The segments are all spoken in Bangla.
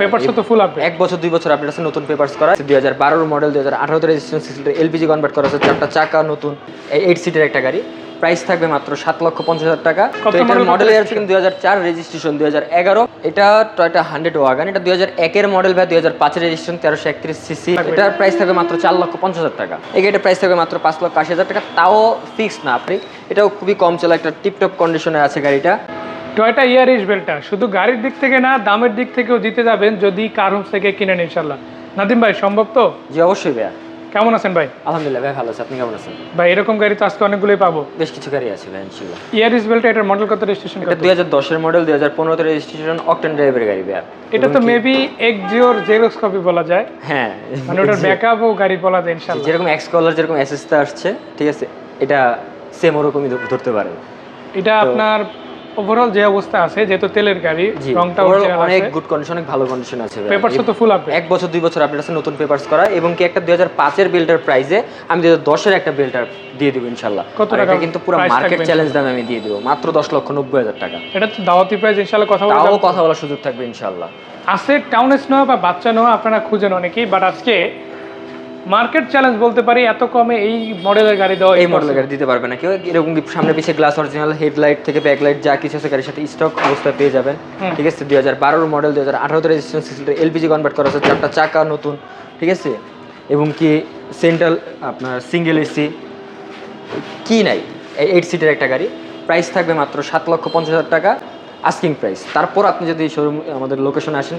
পেপারস তো ফুল আপডেট এক বছর দুই বছর আপডেট আছে নতুন পেপারস করা দুই হাজার বারোর মডেল দুই হাজার আঠারোতে রেজিস্ট্রেশন সিস্টেম এলপিজি কনভার্ট করা আছে। চারটা চাকা নতুন এইট সিটের একটা গাড়ি। প্রাইস থাকবে মাত্র সাত লক্ষ পঞ্চাশ হাজার টাকা। তো এটার মডেল ইয়ার দুই হাজার চার রেজিস্ট্রেশন দুই হাজার এগারো। এটা টয়টা হান্ড্রেড ওয়াগান এটা দুই হাজার একের মডেল বা দুই হাজার পাঁচের রেজিস্ট্রেশন তেরোশো একত্রিশ সিসি এটার প্রাইস থাকবে মাত্র চার লক্ষ পঞ্চাশ হাজার টাকা। এই গাড়িটার প্রাইস থাকবে মাত্র পাঁচ লক্ষ আশি হাজার টাকা। তাও ফিক্স না। আপনি এটাও খুবই কম চলা। একটা টিপটপ কন্ডিশনে আছে গাড়িটা। টয়টা ইয়ারিশ বেলটা শুধু গাড়ির দিক থেকে না দামের দিক থেকেও জিতে যাবেন যদি কার হোমস থেকে কিনেন ইনশাল্লাহ নাদিম ভাই সম্ভব তো? জি অবশ্যই ভাইয়া। কেমন আছেন ভাই? আলহামদুলিল্লাহ ভাই ভালো আছে। আপনি কেমন আছেন? ভাই এরকম গাড়ি তো আজকে অনেকগুলোই পাবো। বেশ কিছু গাড়ি আছে ভাই ইনশাল্লাহ ইয়ারিশ বেলটা এটার মডেল কত রেজিস্ট্রেশন এটা দুই হাজার দশের মডেল দুই হাজার পনেরোতে রেজিস্ট্রেশন অকটেন ড্রাইভের গাড়ি ভাইয়া। এটা তো মেবি এক জিওর জেরক্স কপি বলা যায়। হ্যাঁ। মানে ওটার ব্যাকআপও গাড়ি বলা যায় ইনশাল্লাহ যেরকম এক্স কলার যেরকম এসএসটা আসছে ঠিক আছে? এটা সেম ওরকমই ধরতে পারেন। এটা আপনার ওভারঅল যে অবস্থা আছে যেহেতু তেলের গাড়ি রংটা অনেক গুড কন্ডিশন অনেক ভালো কন্ডিশন আছে। পেপারস তো ফুল আপডেট এক বছর দুই বছর আপডেট আছে নতুন পেপারস করা এবং কি একটা দুই হাজার পাঁচের বিল্ডার প্রাইসে আমি দুই হাজার দশের একটা বিল্ডার দিয়ে দিব ইনশাল্লাহ কত টাকা এটা কিন্তু পুরো মার্কেট চ্যালেঞ্জ দামে আমি দিয়ে দিব মাত্র দশ লক্ষ নব্বই হাজার টাকা। এটা তো দাওয়াতি প্রাইস ইনশাল্লাহ কথা বলে তাও কথা বলার সুযোগ থাকবে ইনশাল্লাহ আছে টাউনেস নেওয়া বা বাচ্চা নেওয়া আপনারা খুঁজেন অনেকেই বাট আজকে মার্কেট চ্যালেঞ্জ বলতে পারি এত কমে এই মডেলের গাড়ি দেওয়া এই মডেলের গাড়ি দিতে পারবে না কেউ। এরকম কি সামনে পিছিয়ে গ্লাস অরিজিনাল হেডলাইট থেকে ব্যাকলাইট যা কিছু আছে গাড়ির সাথে স্টক অবস্থায় পেয়ে যাবেন। ঠিক আছে? দুই হাজার বারোর মডেল দুই হাজার আঠারোতে রেজিস্ট্রেশন সিস্টেম এলপিজি কনভার্ট করা আছে চারটা চাকা নতুন। ঠিক আছে? এবং কি সেন্ট্রাল আপনার সিঙ্গেল এসি কি নাই? এইট সিটের একটা গাড়ি। প্রাইস থাকবে মাত্র সাত লক্ষ পঞ্চাশ হাজার টাকা। আস্কিং প্রাইস তারপর আপনি যদি শোরুম আমাদের লোকেশনে আসেন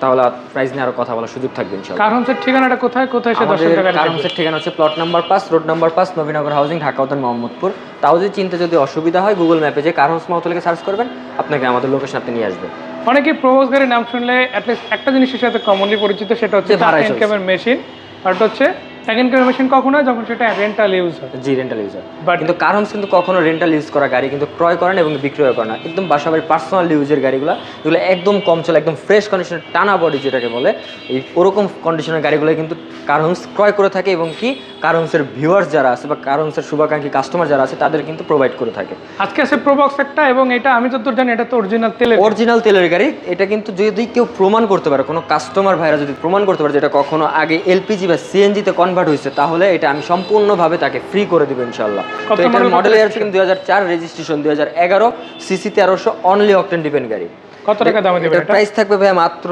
তাহলে প্রাইস নিয়ে আরও কথা বলার সুযোগ থাকবে ইনশাল্লাহ কার হোমসের ঠিকানাটা কোথায় কোথায় সে দর্শক কারণসের ঠিকানা হচ্ছে প্লট নাম্বার পাঁচ রোড নাম্বার পাঁচ নবীনগর হাউজিং ঢাকা উত্তর মোহাম্মদপুর। তাও যদি চিনতে যদি অসুবিধা হয় গুগল ম্যাপে যে কার হাউস মাউথ সার্চ করবেন আপনাকে আমাদের লোকেশন আপনি নিয়ে আসবে। অনেকেই প্রবোজ গাড়ির নাম শুনলে অ্যাটলিস্ট একটা জিনিসের সাথে কমনলি পরিচিত সেটা হচ্ছে। ইনকামের মেশিন আর হচ্ছে সেকেন্ড ক্যামের কখন হয়? যখন সেটা রেন্টাল ইউজ হয়। জি রেন্টাল ইউজার But- কিন্তু কার হোমস কিন্তু কখনো রেন্টাল ইউজ করা গাড়ি কিন্তু ক্রয় করেন এবং বিক্রয় করেন না। একদম বাসাবাড়ির পার্সোনাল ইউজের গাড়িগুলো যেগুলো একদম কম চলে একদম ফ্রেশ কন্ডিশনের টানা বডি যেটাকে বলে এই ওরকম কন্ডিশনের গাড়িগুলো কিন্তু কার হোমস ক্রয় করে থাকে এবং কি কার হোমসের ভিউয়ার্স যারা আছে বা কার হোমসের শুভাকাঙ্ক্ষী কাস্টমার যারা আছে তাদের কিন্তু প্রোভাইড করে থাকে। আজকে আছে প্রবক্স একটা এবং এটা আমি যতদূর জানি এটা তো অরিজিনাল তেলের অরিজিনাল তেলের গাড়ি এটা কিন্তু যদি কেউ প্রমাণ করতে পারে কোনো কাস্টমার ভাইরা যদি প্রমাণ করতে পারে যে এটা কখনো আগে এলপিজি বা সিএনজিতে কনভার্ট হয়েছে তাহলে এটা আমি সম্পূর্ণভাবে তাকে ফ্রি করে দেবো ইনশাল্লাহ তো এটার মডেল ইয়ার দুই হাজার চার রেজিস্ট্রেশন দুই হাজার এগারো সিসি তেরোশো অনলি অকটেন ডিপেন্ড গাড়ি। কত টাকা দাম এটা? প্রাইস থাকবে ভাই মাত্র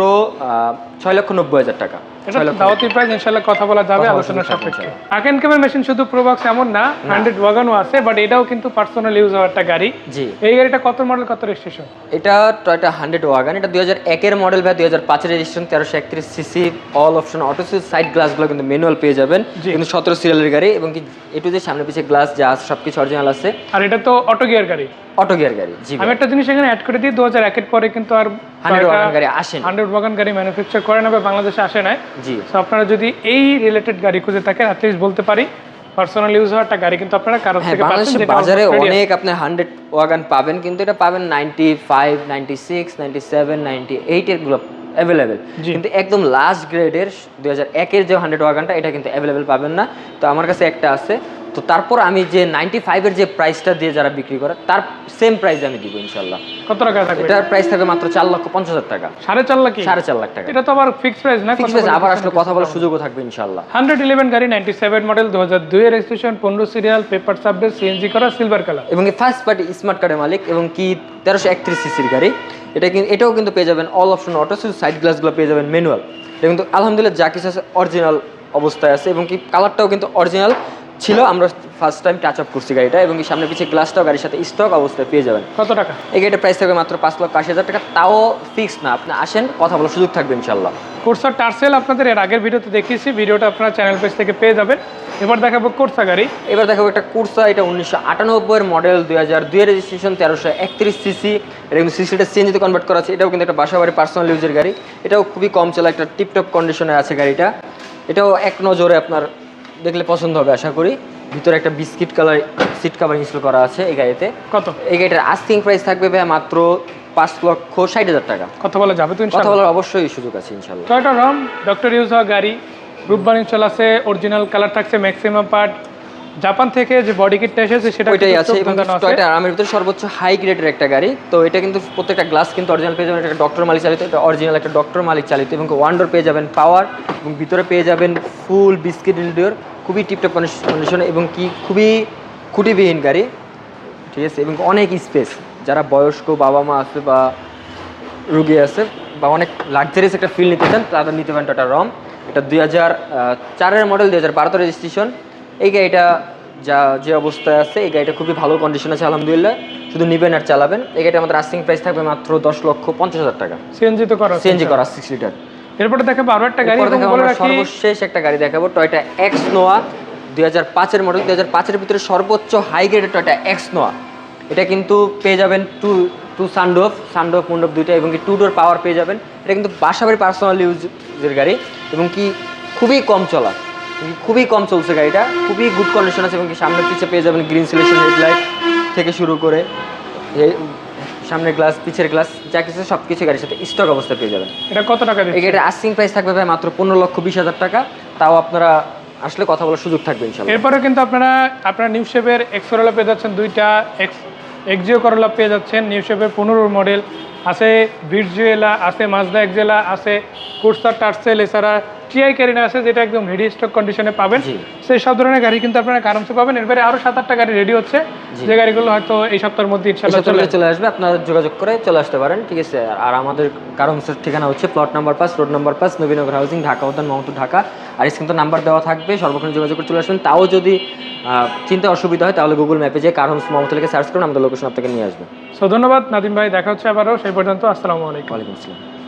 ছয় লক্ষ নব্বই হাজার টাকা। এটা দাওয়াতি প্রাইস ইনশাল্লাহ কথা বলা যাবে আলোচনা সাপেক্ষে। আকেন ক্যামের মেশিন শুধু প্রোবক্স এমন না হান্ড্রেড ওয়াগানও আছে বাট এটাও কিন্তু পার্সোনাল ইউজ হওয়ার একটা গাড়ি। জি। এই গাড়িটা কত মডেল কত রেজিস্ট্রেশন এটা টয়টা হান্ড্রেড ওয়াগান এটা দুই হাজার একের মডেল বা দুই হাজার পাঁচের রেজিস্ট্রেশন তেরোশো একত্রিশ CC all option auto side গ্লাসগুলো কিন্তু ম্যানুয়াল পেয়ে যাবেন। কিন্তু সতেরো সিরিয়ালের গাড়ি এবং কি যে সামনে পিছিয়ে গ্লাস যা আছে সব কিছু অরিজিনাল আছে। আর এটা তো অটো গিয়ার গাড়ি। অটো গিয়ার গাড়ি জি আমি একটা জিনিস এখানে অ্যাড করে দিই দু হাজার একের পরে কিন্তু আর হান্ড্রেড ওয়াগান গাড়ি হান্ড্রেড ওয়াগান গাড়ি ম্যানুফ্যাকচার করে নেবে বাংলাদেশে আসে নাই। জি। তো আপনারা যদি এই রিলেটেড গাড়ি খুঁজে থাকেন অ্যাটলিস্ট বলতে পারি পার্সোনাল ইউজ হওয়া একটা গাড়ি কিন্তু আপনারা কারোর হ্যাঁ থেকে পাচ্ছেন বাজারে। অনেক আপনি ওয়াগান পাবেন কিন্তু এটা পাবেন এইটেরগুলো অ্যাভেলেবেল কিন্তু একদম লাস্ট গ্রেডের একের যে হান্ড্রেড ওয়াগানটা এটা কিন্তু অ্যাভেলেবেল পাবেন না। তো আমার কাছে একটা আছে তো তারপর আমি যে নাইনটি ফাইভের যে প্রাইসটা দিয়ে যারা বিক্রি করে তার সেম প্রাইস আমি দিব ইনশাল্লাহ কত টাকা থাকবে? এটার প্রাইস থাকবে মাত্র চার লক্ষ পঞ্চাশ হাজার টাকা। সাড়ে চার লাখ সাড়ে চার লাখ টাকা। এটা তো আবার ফিক্সড প্রাইস না? ফিক্স আবার আসলে কথা বলার সুযোগও থাকবে ইনশাল্লাহ হান্ড্রেড ইলেভেন গাড়ি নাইনটি সেভেন মডেল দু হাজার দুই রেজিস্ট্রেশন পনেরো সিরিয়াল পেপার সাবডেট সিএনজি করা সিলভার কালার এবং ফার্স্ট পার্টি স্মার্ট কার্ডের মালিক এবং কি তেরোশো একত্রিশ সিসির গাড়ি এটা কিন্তু এটাও কিন্তু পেয়ে যাবেন অল অপশন অটো শুধু সাইড গ্লাসগুলো পেয়ে যাবেন ম্যানুয়াল এটা কিন্তু আলহামদুলিল্লাহ যা কিছু আছে অরিজিনাল অবস্থায় আছে এবং কি কালারটাও কিন্তু অরিজিনাল ছিল আমরা ফার্স্ট টাইম টাচ আপ করছি গাড়িটা এবং সামনে পিছিয়ে গ্লাসটাও গাড়ির সাথে স্টক অবস্থায় পেয়ে যাবেন। কত টাকা? এই গাড়িটা প্রাইস থাকবে মাত্র পাঁচ লক্ষ আশি হাজার টাকা তাও ফিক্স না। আপনি আসেন কথা বলার সুযোগ থাকবে ইনশাল্লাহ কোর্সার টার্সেল আপনাদের এর আগের ভিডিওতে দেখিয়েছি ভিডিওটা আপনারা চ্যানেল পেজ থেকে পেয়ে যাবেন। এবার দেখাবো কোর্সা গাড়ি। এবার দেখাবো একটা কুরসা এটা উনিশশো আটানব্বইয়ের মডেল দুই হাজার দুই রেজিস্ট্রেশন তেরোশো একত্রিশ সিসি এটা কিন্তু সিসিটা সিএনজিতে কনভার্ট করা আছে এটাও কিন্তু একটা বাসাবাড়ি পার্সোনাল ইউজের গাড়ি। এটাও খুবই কম চলা একটা টিপটপ কন্ডিশনে আছে গাড়িটা। এটাও এক নজরে আপনার দেখলে পছন্দ হবে আশা করি। ভিতরে একটা biscuit colour seat cover install করা আছে এই গাড়িতে। কত? এই গাড়িটার আস্তিং প্রাইস থাকবে ভাই মাত্র পাঁচ লক্ষ ষাট হাজার টাকা। কথা বলা যাবে তো কথা বলার অবশ্যই সুযোগ আছে ইনশাল্লাহ টয়টা রম ডক্টর ইউজ হওয়া গাড়ি রূপবান ইনস্টল আছে অরিজিনাল কালার থাকছে ম্যাক্সিমাম পার্ট জাপান থেকে যে বডি কিটটা এসেছে সেটা ওইটাই আছে এবং। টয়টা আরামের ভিতরে সর্বোচ্চ হাই গ্রেডের একটা গাড়ি। তো এটা কিন্তু প্রত্যেকটা গ্লাস কিন্তু অরিজিনাল পেয়ে যাবেন। একটা ডক্টর মালিক চালিত এটা অরিজিনাল একটা ডক্টর মালিক চালিত এবং ওয়ান্ডোর পেয়ে যাবেন পাওয়ার এবং ভিতরে পেয়ে যাবেন ফুল বিস্কিট ইন্ডিওর খুবই টিপটপ কন্ডিশন এবং কি খুবই খুঁটিবিহীন গাড়ি। ঠিক আছে? এবং অনেক স্পেস যারা বয়স্ক বাবা মা আছে বা রুগী আছে বা অনেক লাক্সারিয়াস একটা ফিল নিতে চান তারা নিতে পারেন টাটা রম এটা দুই হাজার চারের মডেল দুই হাজার বারোতে রেজিস্ট্রেশন এই গাড়িটা যা যে অবস্থায় আছে এই গাড়িটা খুবই ভালো কন্ডিশন আছে আলহামদুলিল্লাহ। শুধু নিবেন আর চালাবেন। এই গাড়িটা আমাদের আস্তিং প্রাইস থাকবে মাত্র দশ লক্ষ পঞ্চাশ হাজার টাকা। সিএনজি তো করা সিএনজি করা সিক্স লিটার এরপরে দেখাবো আরও একটা গাড়ি সর্বশেষ একটা গাড়ি দেখাবো টয়টা এক্স নোয়া দুই হাজার পাঁচের মডেল দুই হাজার পাঁচের ভিতরে সর্বোচ্চ হাই গ্রেডের টয়টা এক্স নোয়া এটা কিন্তু পেয়ে যাবেন টু টু সানডোফ সানডোফ মুন্ডোফ দুইটা এবং কি টু ডোর পাওয়ার পেয়ে যাবেন। এটা কিন্তু বাসাবাড়ি পার্সোনাল ইউজের গাড়ি এবং কি খুবই কম চলা। খুবই কম চলছে গাড়িটা খুবই গুড কন্ডিশন আছে এবং সামনে পিছে পেয়ে যাবেন গ্রিন সিলেকশন হেডলাইট থেকে শুরু করে সামনের গ্লাস পিছের গ্লাস যা কিছু সব কিছু গাড়ির সাথে স্টক অবস্থা পেয়ে যাবেন। এটা কত টাকা গাড়ির আস্কিং প্রাইস থাকবে ভাই মাত্র পনেরো লক্ষ বিশ হাজার টাকা তাও আপনারা আসলে কথা বলার সুযোগ থাকবে এরপরে কিন্তু আপনারা আপনারা নিউ শেপের এক্স করোলা পেয়ে যাচ্ছেন দুইটা এক্স এক্সিও করোলা পেয়ে যাচ্ছেন নিউ শেপের পনেরো মডেল আছে ভির্জুয়েলা আছে মাজদা এক্সেলা আছে কুর্সা টার্সেল এছাড়া টিআই ক্যারিনা আছে যেটা একদম রেডি স্টক কন্ডিশনে পাবেন। সেই সব ধরনের গাড়ি কিন্তু আপনারা আরামসে পাবেন। এরপরে আরও সাত আটটা গাড়ি রেডি হচ্ছে। যে গাড়িগুলো হয়তো এই সপ্তাহের মধ্যে ইনশাল্লাহ এসব চলে আসবে। আপনারা যোগাযোগ করে চলে আসতে পারেন ঠিক আছে? আর- আর আমাদের কারণসের ঠিকানা হচ্ছে প্লট নাম্বার পাঁচ রোড নাম্বার পাঁচ নবীনগর হাউজিং ঢাকা উদ্যান মোহাম্মদ ঢাকা। আর স্ক্রিন নাম্বার দেওয়া থাকবে। সর্বক্ষণ যোগাযোগ করে চলে আসবেন। তাও যদি চিন্তা অসুবিধা হয় তাহলে গুগল ম্যাপে যে কারণ মোহাম্মদ লিখে সার্চ করুন। আমাদের লোকেশন আপনাকে নিয়ে আসবে। সো ধন্যবাদ নাদিম ভাই। দেখা হচ্ছে আবারও। সেই পর্যন্ত আসসালামু আলাইকুম। ওয়ালাইকুম আসসালাম।